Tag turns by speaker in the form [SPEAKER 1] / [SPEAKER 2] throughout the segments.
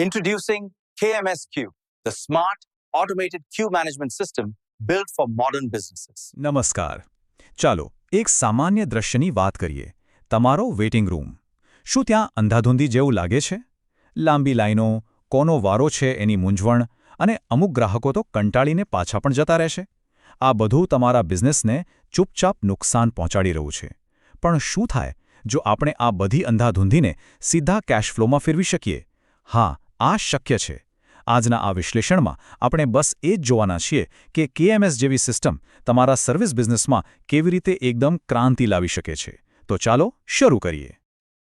[SPEAKER 1] Introducing KMSQ, the smart automated queue management system built for modern businesses.
[SPEAKER 2] નમસ્કાર. ચાલો એક સામાન્ય દ્રશ્યની વાત કરીએ. તમારો વેઇટિંગ રૂમ. શું ત્યાં અંધાધૂંધી જેવું લાગે છે? લાંબી લાઈનો કોનો વારો છે એની મૂંઝવણ અને અમુક ગ્રાહકો તો કંટાળીને પાછા પણ જતા રહેશે. આ બધું તમારા બિઝનેસને ચૂપચાપ નુકસાન પહોંચાડી રહ્યું છે. પણ શું થાય જો આપણે આ બધી અંધાધૂંધીને સીધા કેશફ્લોમાં ફેરવી શકીએ? હા આ શક્ય છે. આજના આ વિશ્લેષણમાં આપણે બસ એ જ જોવાના છીએ કે કેએમએસ જેવી સિસ્ટમ તમારા સર્વિસ બિઝનેસમાં કેવી રીતે એકદમ ક્રાંતિ લાવી શકે છે. તો ચાલો શરૂ કરીએ.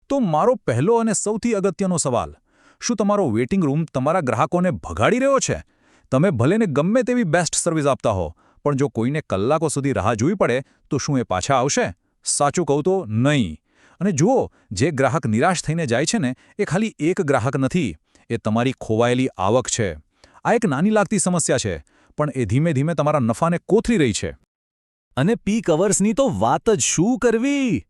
[SPEAKER 2] તો મારો પહેલો અને સૌથી અગત્યનો સવાલ, શું તમારો વેઇટિંગ રૂમ તમારા ગ્રાહકોને ભગાડી રહ્યો છે? તમે ભલેને ગમે તેવી બેસ્ટ સર્વિસ આપતા હો, પણ જો કોઈને કલાકો સુધી રાહ જોવી પડે, તો શું એ પાછા આવશે? સાચું કહું તો નહીં. અને જુઓ, જે ગ્રાહક નિરાશ થઈને જાય છે ને, એ ખાલી એક ગ્રાહક નથી એ તમારી ખોવાયેલી આવક છે. આ એક નાની લાગતી સમસ્યા છે, પણ એ ધીમે ધીમે તમારા નફાને કોથરી રહી છે.
[SPEAKER 3] અને પીક અવર્સની તો વાત જ શું કરવી?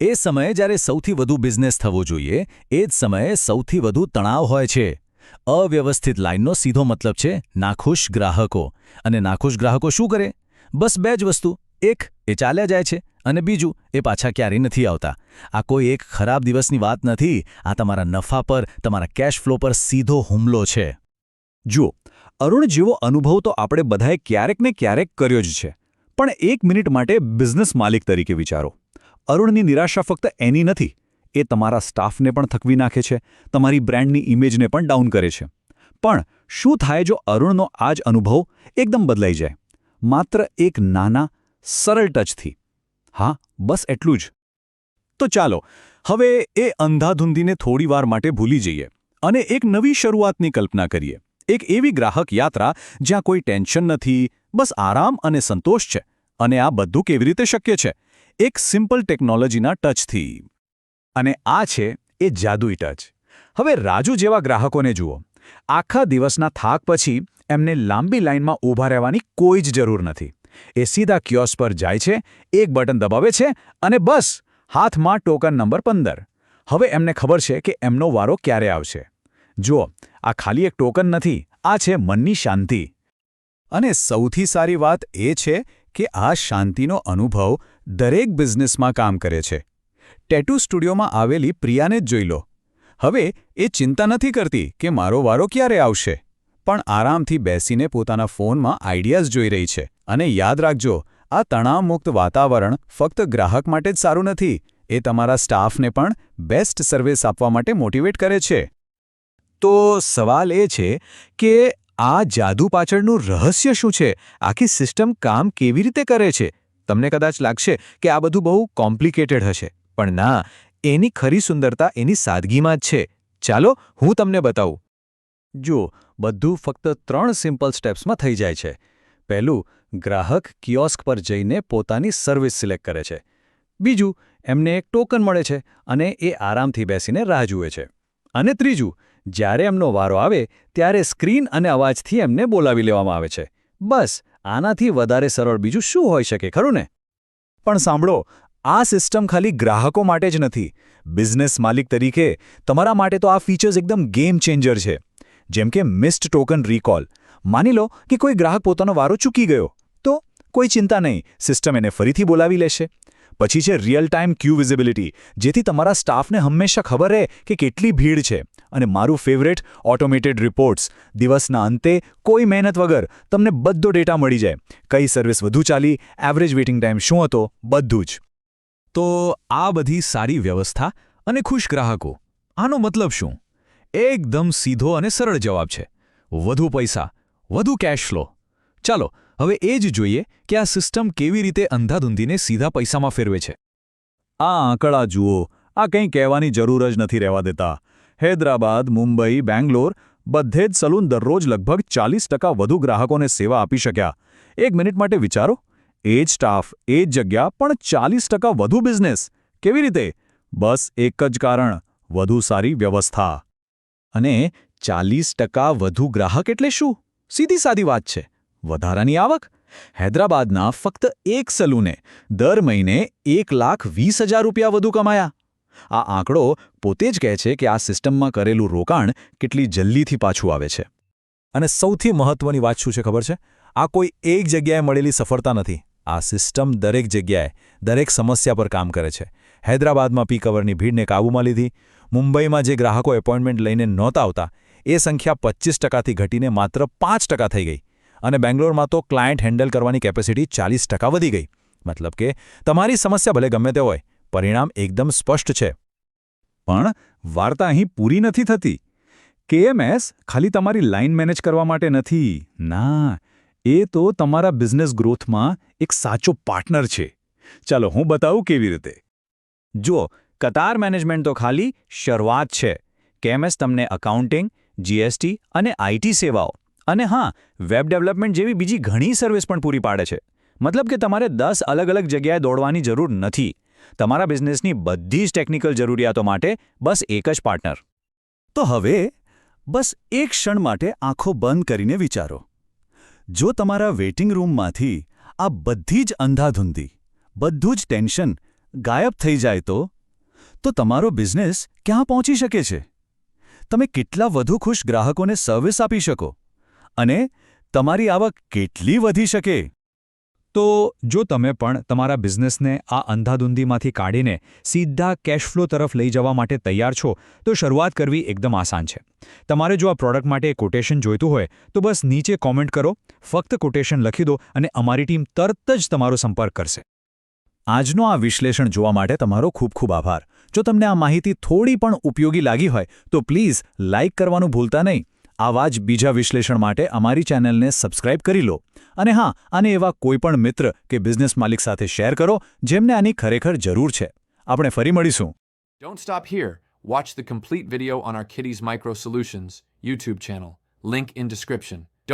[SPEAKER 3] એ સમયે જ્યારે સૌથી વધુ બિઝનેસ થવો જોઈએ, એ જ સમયે સૌથી વધુ તણાવ હોય છે. અવ્યવસ્થિત લાઇનનો સીધો મતલબ છે નાખુશ ગ્રાહકો. અને નાખુશ ગ્રાહકો શું કરે? બસ બે જ વસ્તુ, એક, એ ચાલ્યા જાય છે અને બીજું, એ પાછા ક્યારેય નથી આવતા. આ કોઈ એક ખરાબ દિવસની વાત નથી, આ તમારા નફા પર, તમારા કેશ ફ્લો પર સીધો હુમલો છે.
[SPEAKER 2] જુઓ, અરુણ જેવો અનુભવ તો આપણે બધાએ ક્યારેક ને ક્યારેક કર્યો જ છે. પણ એક મિનિટ માટે બિઝનેસ માલિક તરીકે વિચારો. અરુણની નિરાશા ફક્ત એની નથી, એ તમારા સ્ટાફને પણ થકવી નાખે છે, તમારી બ્રાન્ડની ઇમેજને પણ ડાઉન કરે છે. પણ શું થાય જો અરુણનો આ જ અનુભવ એકદમ બદલાઈ જાય? માત્ર એક નાના, સરળ ટચથી હા, બસ એટલું જ. તો ચાલો, હવે એ અંધાધૂંધીને થોડીવાર માટે ભૂલી જઈએ અને એક નવી શરૂઆતની કલ્પના કરીએ. એક એવી ગ્રાહક યાત્રા જ્યાં કોઈ ટેન્શન નથી, બસ આરામ અને સંતોષ છે અને આ બધું કેવી રીતે શક્ય છે? એક સિમ્પલ ટેકનોલોજીના ટચથી. અને આ છે એ જાદુઈ ટચ. હવે રાજુ જેવા ગ્રાહકોને જુઓ. આખા દિવસના થાક પછી એમને લાંબી લાઇનમાં ઊભા રહેવાની કોઈ જ જરૂર નથી. એ સીધા ક્યોસ પર જાય છે, એક બટન દબાવે છે અને બસ, હાથમાં ટોકન નંબર પંદર. હવે એમને ખબર છે કે એમનો વારો ક્યારે આવશે. જુઓ, આ ખાલી એક ટોકન નથી, આ છે મનની શાંતિ. અને સૌથી સારી વાત એ છે કે આ શાંતિનો અનુભવ દરેક બિઝનેસમાં કામ કરે છે. ટેટુ સ્ટુડિયોમાં આવેલી પ્રિયાને જ જોઈ લો. હવે એ ચિંતા નથી કરતી કે મારો વારો ક્યારે આવશે. પણ આરામથી બેસીને પોતાના ફોનમાં આઈડિયાઝ જોઈ રહી છે. અને યાદ રાખજો, આ તણાવમુક્ત વાતાવરણ ફક્ત ગ્રાહક માટે જ સારું નથી, એ તમારા સ્ટાફને પણ બેસ્ટ સર્વિસ આપવા માટે મોટિવેટ કરે છે. તો સવાલ એ છે કે આ જાદુ પાછળનું રહસ્ય શું છે? આખી સિસ્ટમ કામ કેવી રીતે કરે છે? તમને કદાચ લાગશે કે આ બધું બહુ કોમ્પ્લિકેટેડ હશે. પણ ના, એની ખરી સુંદરતા એની સાદગીમાં જ છે. ચાલો હું તમને બતાવું. જુઓ બધું ફક્ત ત્રણ સિમ્પલ સ્ટેપ્સમાં થઈ જાય છે. પહેલું, ગ્રાહક કિયોસ્ક પર જઈને પોતાની સર્વિસ સિલેક્ટ કરે છે. બીજું, એમને એક ટોકન મળે છે અને એ આરામથી બેસીને રાહ જુએ છે. અને ત્રીજું, જ્યારે એમનો વારો આવે, ત્યારે સ્ક્રીન અને અવાજથી એમને બોલાવી લેવામાં આવે છે. બસ, આનાથી વધારે સરળ બીજું શું હોઈ શકે, ખરું ને? પણ સાંભળો, આ સિસ્ટમ ખાલી ગ્રાહકો માટે જ નથી. બિઝનેસ માલિક તરીકે તમારા માટે તો આ ફીચર્સ એકદમ ગેમ ચેન્જર છે. જેમ કે મિસ્ડ ટોકન રિકોલ માની લો કે કોઈ ગ્રાહક પોતાનો વારો ચૂકી ગયો, તો કોઈ ચિંતા નહીં, સિસ્ટમ એને ફરીથી બોલાવી લેશે. પછી છે રિયલ ટાઈમ ક્યુ વિઝિબિલિટી જેથી તમારા સ્ટાફને હંમેશા ખબર રહે કે કેટલી ભીડ છે. અને મારું ફેવરેટ ઓટોમેટેડ રિપોર્ટ્સ દિવસના અંતે કોઈ મહેનત વગર તમને બધો ડેટા મળી જાય. કઈ સર્વિસ વધુ ચાલી એવરેજ વેઇટિંગ ટાઈમ શું હતો, બધું જ. તો આ બધી સારી વ્યવસ્થા અને ખુશ ગ્રાહકો. આનો મતલબ શું? એકદમ સીધો અને સરળ જવાબ છે. વધુ પૈસા, વધુ કેશ ફ્લો ચાલો, હવે એ જ જોઈએ કે આ સિસ્ટમ કેવી રીતે અંધાધૂંધીને સીધા પૈસામાં ફેરવે છે. આ આંકડા જુઓ, આ કંઈ કહેવાની જરૂર જ નથી રહેવા દેતા. હૈદરાબાદ, મુંબઈ, બેંગ્લોર, બધે જ સલૂન દરરોજ લગભગ ચાલીસ વધુ ગ્રાહકોને સેવા આપી શક્યા. એક મિનિટ માટે વિચારો. એ જ સ્ટાફ એ જ જગ્યા, પણ ચાલીસ વધુ બિઝનેસ કેવી રીતે? બસ એક જ કારણ, વધુ સારી વ્યવસ્થા. અને ચાલીસ ટકા વધુ ગ્રાહક એટલે શું? સીધી સાદી વાત છે. વધારાની આવક? હૈદરાબાદના ફક્ત એક સલૂને દર મહિને એક લાખ વીસ હજાર રૂપિયા વધુ કમાયા. આ આંકડો પોતે જ કહે છે કે આ સિસ્ટમમાં કરેલું રોકાણ કેટલી જલ્દીથી પાછું આવે છે.
[SPEAKER 3] અને સૌથી મહત્વની વાત શું છે ખબર છે? આ કોઈ એક જગ્યાએ મળેલી સફળતા નથી. આ સિસ્ટમ દરેક જગ્યાએ, દરેક સમસ્યા પર કામ કરે છે. હૈદરાબાદમાં પીક અવરની ભીડને કાબૂમાં લીધી મુંબઈમાં જે ગ્રાહકો એપોઇન્ટમેન્ટ લઈને નહોતા આવતા, એ સંખ્યા પચીસ ટકાથી ઘટીને માત્ર પાંચ ટકા થઈ ગઈ અને બેંગ્લોરમાં તો ક્લાયન્ટ હેન્ડલ કરવાની કેપેસિટી ચાલીસ ટકા વધી ગઈ. મતલબ કે તમારી સમસ્યા ભલે ગમે તે હોય, પરિણામ એકદમ સ્પષ્ટ છે.
[SPEAKER 2] પણ વાર્તા અહીં પૂરી નથી થતી. કેએમએસ ખાલી તમારી લાઇન મેનેજ કરવા માટે નથી. ના, એ તો તમારા બિઝનેસ ગ્રોથમાં એક સાચો પાર્ટનર છે. ચાલો હું બતાવું કેવી રીતે. જુઓ કતાર મેનેજમેન્ટ તો ખાલી શરૂઆત છે. કેએમએસ તમને અકાઉન્ટિંગ જીએસટી અને આઈટી સેવાઓ. અને હા, વેબ ડેવલપમેન્ટ જેવી બીજી ઘણી સર્વિસ પણ પૂરી પાડે છે. મતલબ કે તમારે દસ અલગ અલગ જગ્યાએ દોડવાની જરૂર નથી. તમારા બિઝનેસની બધી જ ટેકનિકલ જરૂરિયાતો માટે બસ એક જ પાર્ટનર. તો હવે, બસ એક ક્ષણ માટે આંખો બંધ કરીને વિચારો. જો તમારા વેઇટિંગ રૂમમાંથી આ બધી જ અંધાધૂંધી, બધું જ ટેન્શન ગાયબ થઈ જાય તો તો તમારો બિઝનેસ ક્યાં પહોંચી શકે છે? તમે કેટલા વધુ ખુશ ગ્રાહકોને સર્વિસ આપી શકો? અને તમારી આવક કેટલી વધી શકે? તો જો તમે પણ તમારા બિઝનેસને આ અંધાધૂંધીમાંથી કાઢીને સીધા કેશફ્લો તરફ લઈ જવા માટે તૈયાર છો, તો શરૂઆત કરવી એકદમ આસાન છે. તમારે જો આ પ્રોડક્ટ માટે કોટેશન જોઈતું હોય, તો બસ નીચે કોમેન્ટ કરો, ફક્ત કોટેશન લખી દો અને અમારી ટીમ તરત જ તમારો સંપર્ક કરશે. આજનો આ વિશ્લેષણ જોવા માટે તમારો ખૂબ ખૂબ આભાર. જો તમને આ માહિતી થોડી પણ ઉપયોગી લાગી હોય, તો પ્લીઝ લાઇક કરવાનું ભૂલતા નહીં આવા જ બીજા વિશ્લેષણ માટે અમારી ચેનલને સબસ્ક્રાઇબ કરી લો અને હા આને એવા કોઈપણ મિત્ર કે બિઝનેસ માલિક સાથે શેર કરો, જેમને આની ખરેખર જરૂર છે આપણે ફરી મળીશું
[SPEAKER 4] Don't stop here. Watch the complete video on our Kitties Micro Solutions YouTube channel. Link in description.